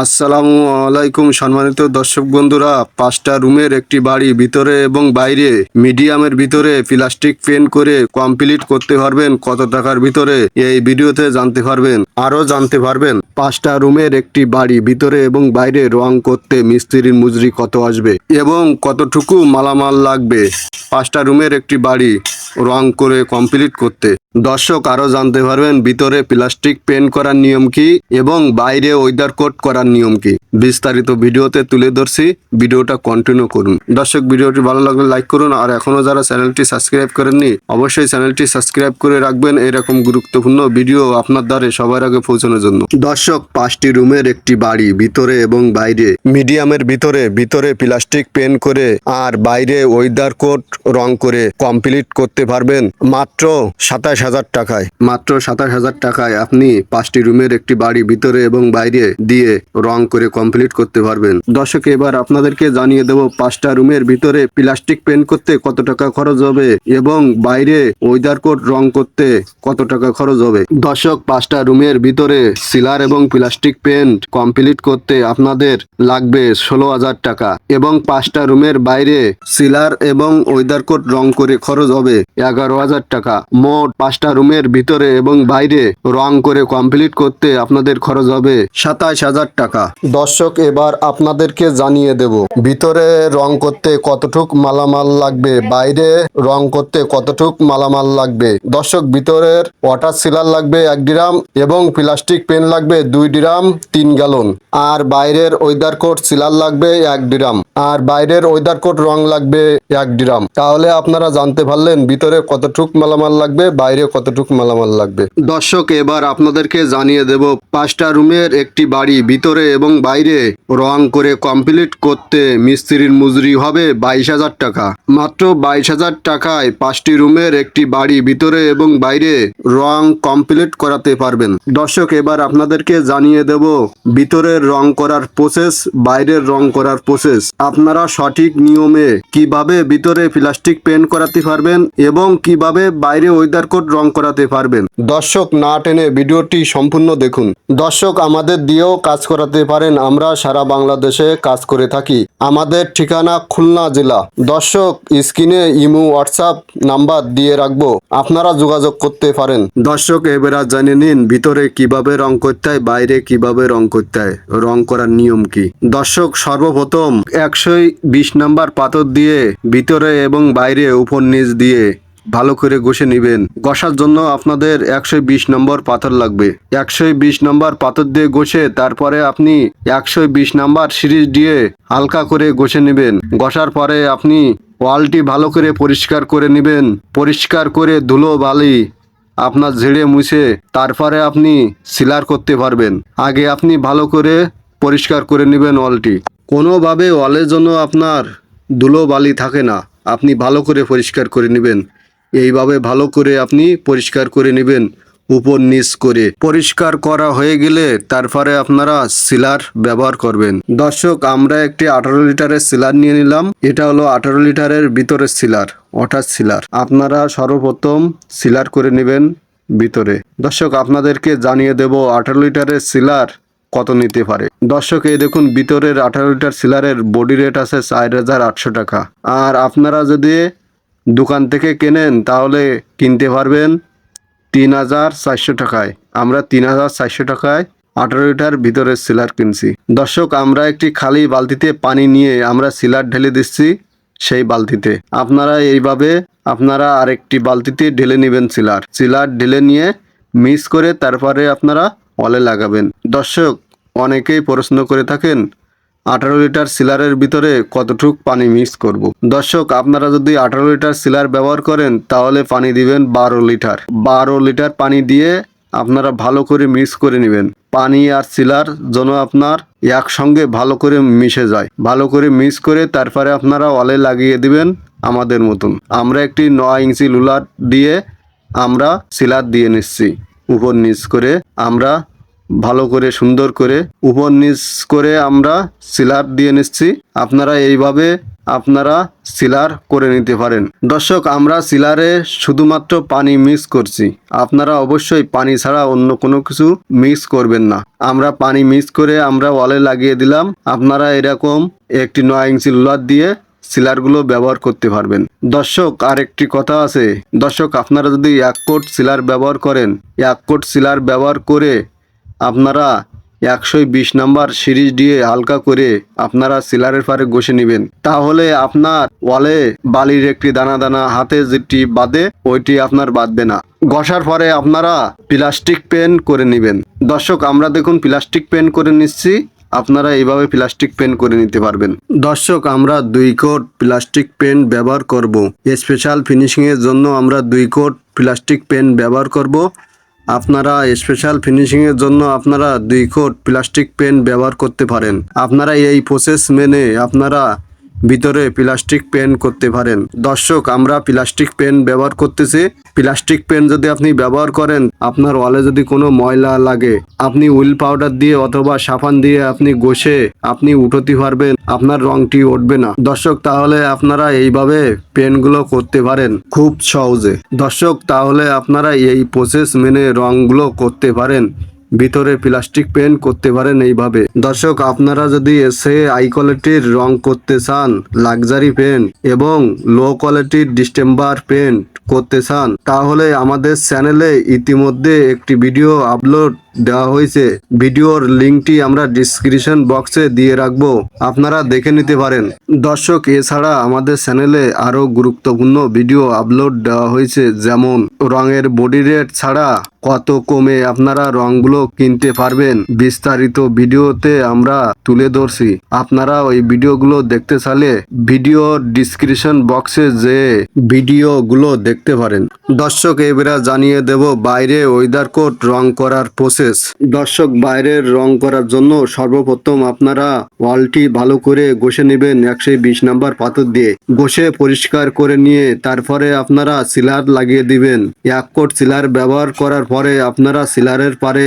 আসসালামু আলাইকুম সম্মানিত দর্শক বন্ধুরা, পাঁচটা রুমের একটি বাড়ি ভিতরে এবং বাইরে, মিডিয়ামের ভিতরে প্লাস্টিক পেন করে কমপ্লিট করতে পারবেন, কত টাকার ভিতরে এই ভিডিওতে জানতে পারবেন আরও জানতে পারবেন। পাঁচটা রুমের একটি বাড়ি ভিতরে এবং বাইরে রং করতে মিস্ত্রির মজুরি কত আসবে এবং কতটুকু মালামাল লাগবে। পাঁচটা রুমের একটি বাড়ি রং করে কমপ্লিট করতে। দর্শক আরও জানতে পারবেন ভিতরে প্লাস্টিক পেন্ট করার নিয়ম কি এবং বাইরে ওয়েদার কোট করার নিয়ম কি। বিস্তারিত ভিডিওতে তুলে ধরছি। ভিডিওটা কন্টিনিউ করুন। দর্শক, ভিডিওটি ভালো লাগলে লাইক করুন। আর এখনও যারা চ্যানেলটি সাবস্ক্রাইব করেননি, অবশ্যই চ্যানেলটি সাবস্ক্রাইব করে রাখবেন। এরকম গুরুত্বপূর্ণ ভিডিও আপনার দ্বারে সবার আগে পৌঁছানোর জন্য। দর্শক, পাঁচটি রুমের একটি বাড়ি, ভিতরে এবং বাইরে। মিডিয়ামের ভিতরে ভিতরে প্লাস্টিক পেন করে আর বাইরে ওয়েদার কোট রং করে কমপ্লিট করতে পারবেন মাত্র সাতাশ হাজার টাকায়। মাত্র সাতাশ হাজার টাকায় আপনি পাঁচটি রুমের একটি বাড়ি, ভিতরে এবং বাইরে দিয়ে রং করে কমপ্লিট করতে পারবেন। দর্শক, এবার আপনাদেরকে জানিয়ে দেব, পাঁচটা রুমের ভিতরে প্লাস্টিক পেন্ট করতে কত টাকা খরচ হবে এবং বাইরে ওয়েদার কোট রং করতে কত টাকা খরচ হবে। দর্শক, পাঁচটা রুমের ভিতরে সিলার এবং প্লাস্টিক পেন্ট কমপ্লিট করতে আপনাদের লাগবে ষোলো হাজার টাকা এবং পাঁচটা রুমের বাইরে সিলার এবং ওয়েদার কোট রং করে খরচ হবে এগারো হাজার টাকা। মোট পাঁচটা রুমের ভিতরে এবং বাইরে রং করে কমপ্লিট করতে আপনাদের খরচ হবে সাতাশ হাজার টাকা। দর্শক, এবার আপনাদেরকে জানিয়ে দেব, ভিতরে রং করতে কতটুক মালামাল লাগবে, বাইরে রং করতে কতটুক মালামাল লাগবে। দর্শক, ভিতরের ওয়াটার সিলার লাগবে এক ড্রাম এবং প্লাস্টিক পেন লাগবে দুই ড্রাম তিন গ্যালন। আর বাইরের ওয়েদার কোট সিলার লাগবে এক ড্রাম। আর বাইরের ওয়েদার কোট রং লাগবে এক ড্রাম। তাহলে আপনারা জানতে পারলেন ভিতরে কতটুক মালামাল লাগবে, বাইরে কতটুক মালামাল লাগবে। দর্শক, এবার আপনাদেরকে জানিয়ে দেব, পাঁচটা রুমের একটি বাড়ি ভিতরে এবং বাইরে রং করে কমপ্লিট করতে মিস্ত্রির মজুরি হবে বাইশ হাজার টাকা। মাত্র বাইশ হাজার টাকায় পাঁচটি রুমের একটি বাড়ি ভিতরে এবং বাইরে রং কমপ্লিট করাতে পারবেন। দর্শক, এবার আপনাদেরকে জানিয়ে দেব ভিতরের রং করার প্রসেস বাইরের রং করার প্রসেস আপনারা সঠিক নিয়মে কীভাবে ভিতরে প্লাস্টিক পেন্ট করাতে পারবেন এবং কীভাবে বাইরে ওয়েদার কোড রং করাতে পারবেন? দর্শক, না টেনে ভিডিওটি সম্পূর্ণ দেখুন। দর্শক, আমাদের দিয়েও কাজ করাতে পারেন আমরা সারা বাংলাদেশে কাজ করে থাকি। আমাদের ঠিকানা খুলনা জেলা। দর্শক, স্ক্রিনে ইমো, হোয়াটসঅ্যাপ নাম্বার দিয়ে রাখব। আপনারা যোগাযোগ করতে পারেন। দর্শক, এবার জানিয়ে নিন ভিতরে কীভাবে রং করতে হয়, বাইরে কীভাবে রং করতে হয়, রং করার নিয়ম কি। দর্শক, সর্বপ্রথম একশো বিশ নাম্বার পাথর দিয়ে ভিতরে এবং বাইরে উপর নিচ দিয়ে ভালো করে ঘষে নেবেন। ঘষার জন্য আপনাদের একশো বিশ নম্বর পাথর লাগবে। একশো বিশ নম্বর পাথর দিয়ে ঘষে তারপরে আপনি একশো বিশ নম্বর সিরিজ দিয়ে হালকা করে ঘষে নেবেন। ঘষার পরে আপনি ওয়ালটি ভালো করে পরিষ্কার করে নেবেন। পরিষ্কার করে ধুলো, বালি আপনার ঝেড়ে মুছে তারপরে আপনি সিলার করতে পারবেন। আগে আপনি ভালো করে পরিষ্কার করে নেবেন ওয়ালটি। কোনোভাবে ওয়ালের জন্য আপনার ধুলো, বালি থাকে না। আপনি ভালো করে পরিষ্কার করে নেবেন। এইভাবে ভালো করে আপনি পরিষ্কার করে নেবেন, উপর নিচ করে। পরিষ্কার করা হয়ে গেলে তারপরে আপনারা সিলার ব্যবহার করবেন। দর্শক, আমরা একটি আঠারো লিটারের সিলার নিয়ে নিলাম। এটা হলো আঠারো লিটারের ভিতরের সিলার ওয়াটার সিলার। আপনারা সর্বপ্রথম সিলার করে নেবেন ভিতরে। দর্শক, আপনাদেরকে জানিয়ে দেব আঠারো লিটারের সিলার কত নিতে পারে। দর্শক, এই দেখুন, ভিতরের আঠারো লিটার সিলারের বডি রেট আছে চার হাজার আটশো টাকা। আর আপনারা যদি দোকান থেকে কেনেন, তাহলে কিনতে পারবেন তিন হাজার চারশো টাকায়। আমরা তিন হাজার চারশো টাকায় আঠারো লিটার ভিতরের সিলার কিনছি। দর্শক, আমরা একটি খালি বালতিতে পানি নিয়ে আমরা সিলার ঢেলে দিচ্ছি সেই বালতিতে। আপনারা এইভাবে আপনারা আরেকটি বালতিতে ঢেলে নেবেন সিলার। সিলার ঢেলে নিয়ে মিক্স করে তারপরে আপনারা অলে লাগাবেন। দর্শক, অনেকেই প্রশ্ন করে থাকেন আঠারো লিটার সিলারের ভিতরে কতটুক পানি মিক্স করব। দর্শক, আপনারা যদি আঠারো লিটার সিলার ব্যবহার করেন, তাহলে পানি দিবেন বারো লিটার। বারো লিটার পানি দিয়ে আপনারা ভালো করে মিক্স করে নেবেন। পানি আর সিলার যেন আপনার একসঙ্গে ভালো করে মিশে যায়। ভালো করে মিক্স করে তারপরে আপনারা অলে লাগিয়ে দিবেন আমাদের মতন। আমরা একটি নয় ইঞ্চি লুলার দিয়ে আমরা সিলার দিয়ে নিচ্ছি। উপর নিচ করে আমরা ভালো করে, সুন্দর করে উপর নিচ করে আমরা সিলার দিয়ে নিচ্ছি। আপনারা এইভাবে আপনারা সিলার করে নিতে পারেন। দর্শক, আমরা সিলারে শুধুমাত্র পানি মিক্স করছি। আপনারা অবশ্যই পানি ছাড়া অন্য কোনো কিছু মিক্স করবেন না। আমরা পানি মিক্স করে আমরা ওয়ালে লাগিয়ে দিলাম। আপনারা এরকম একটি নয় ইঞ্চি লোলার দিয়ে সিলারগুলো ব্যবহার করতে পারবেন। দর্শক আর একটি কথা আছে। দর্শক, আপনারা যদি এক কোট সিলার ব্যবহার করেন, এক কোট সিলার ব্যবহার করে আপনারা একশো বিশ নাম্বার সিরিজ দিয়ে হালকা করে আপনারা সিলারের পারে ঘষে নেবেন। তাহলে আপনার ওয়ালে বালির একটি দানা দানা হাতে যেটি বাঁধে, ওইটি আপনার বাঁধবে না। ঘষার পরে আপনারা প্লাস্টিক পেন করে নেবেন। দর্শক, আমরা দেখুন প্লাস্টিক পেন করে নিচ্ছি। আপনারা এইভাবে প্লাস্টিক পেন করে নিতে পারবেন। দর্শক, আমরা দুই কোট প্লাস্টিক পেন ব্যবহার করব। স্পেশাল ফিনিশিংয়ের জন্য আমরা দুই কোট প্লাস্টিক পেন ব্যবহার করব। আপনারা স্পেশাল ফিনিশিংয়ের জন্য আপনারা দুই কোট প্লাস্টিক পেন ব্যবহার করতে পারেন। আপনারা এই প্রসেস মেনে আপনারা ভিতরে প্লাস্টিক পেন করতে পারেন। দর্শক, আমরা প্লাস্টিক পেন ব্যবহার করতেছি। প্লাস্টিক পেন যদি আপনি ব্যবহার করেন, আপনার ওয়ালে যদি কোনো ময়লা লাগে, আপনি উইল পাউডার দিয়ে অথবা সাবান দিয়ে আপনি ঘষে আপনি উঠতে পারবেন, আপনার রংটি উঠবে না। দর্শক, তাহলে আপনারা এইভাবে পেনগুলো করতে পারেন খুব সহজে। দর্শক, তাহলে আপনারা এই প্রসেস মেনে রংগুলো করতে পারেন। ভিতরে প্লাস্টিক পেন্ট করতে পারেন এইভাবে। দর্শক, আপনারা যদি এসে আই কোয়ালিটির রং করতে চান, লাক্সারি পেন এবং লো কোয়ালিটির ডিস্টেম্বার পেন্ট করতে চান, তাহলে আমাদের চ্যানেলে ইতিমধ্যে একটি ভিডিও আপলোড দেওয়া হয়েছে। ভিডিওর লিঙ্কটি আমরা ডিসক্রিপশন বক্সে দিয়ে রাখব। আপনারা দেখে নিতে পারেন। দর্শক, এছাড়া আমাদের চ্যানেলে আরও গুরুত্বপূর্ণ ভিডিও আপলোড দেওয়া হয়েছে, যেমন রঙের বডি রেট ছাড়া কত কমে আপনারা রংগুলো কিনতে পারবেন। বিস্তারিত ভিডিওতে আমরা তুলে ধরছি। আপনারা ওই ভিডিওগুলো দেখতে চাইলে ভিডিও ডিসক্রিপশন বক্সে যে ভিডিওগুলো দেখতে পারেন। দর্শক, এবারে জানিয়ে দেব বাইরে ওয়েদার কোট রং করার প্রসেস দর্শক, বাইরের রং করার জন্য সর্বপ্রথম আপনারা ওয়ালটি ভালো করে ঘষে নেবেন একশো বিশ নাম্বার পাথর দিয়ে। ঘষে পরিষ্কার করে নিয়ে তারপরে আপনারা সিলার লাগিয়ে দিবেন। এক কোট সিলার ব্যবহার করার পরে আপনারা সিলারের পারে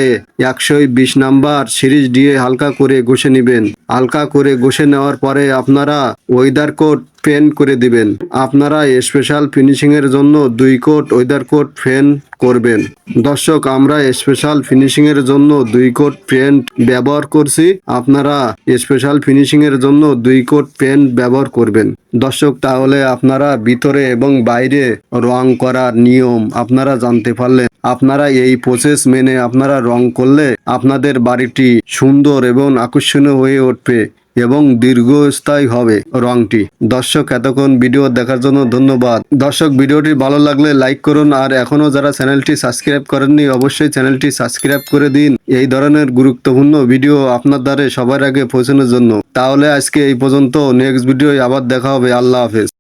একশো বিশ নাম্বার সিরিজ দিয়ে হালকা করে ঘষে নেবেন। হালকা করে ঘষে নেওয়ার পরে আপনারা ওয়েদার কোট পেন করে দিবেন। আপনারা স্পেশাল ফিনিশিং এর জন্য দুই কোট ওয়েদার কোট ফেন করবেন। দর্শক, আমরা স্পেশাল ফিনিশিং এর জন্য দুই কোট পেন্ট ব্যবহার করছি। আপনারা স্পেশাল ফিনিশিং এর জন্য দুই কোট পেন্ট ব্যবহার করবেন। দর্শক, তাহলে আপনারা ভিতরে এবং বাইরে রং করার নিয়ম আপনারা জানতে পারলেন। আপনারা এই প্রসেস মেনে আপনারা রং করলে আপনাদের বাড়িটি সুন্দর এবং আকর্ষণীয় হয়ে উঠবে। এবং দীর্ঘস্থায়ী হবে রংটি। দর্শক, এতক্ষণ ভিডিও দেখার জন্য ধন্যবাদ। দর্শক, ভিডিওটি ভালো লাগলে লাইক করুন আর এখনও যারা চ্যানেলটি সাবস্ক্রাইব করেননি, অবশ্যই চ্যানেলটি সাবস্ক্রাইব করে দিন। এই ধরনের গুরুত্বপূর্ণ ভিডিও আপনার দ্বারে সবার আগে পৌঁছানোর জন্য। তাহলে আজকে এই পর্যন্ত, নেক্সট ভিডিও আবার দেখা হবে। আল্লাহ হাফেজ।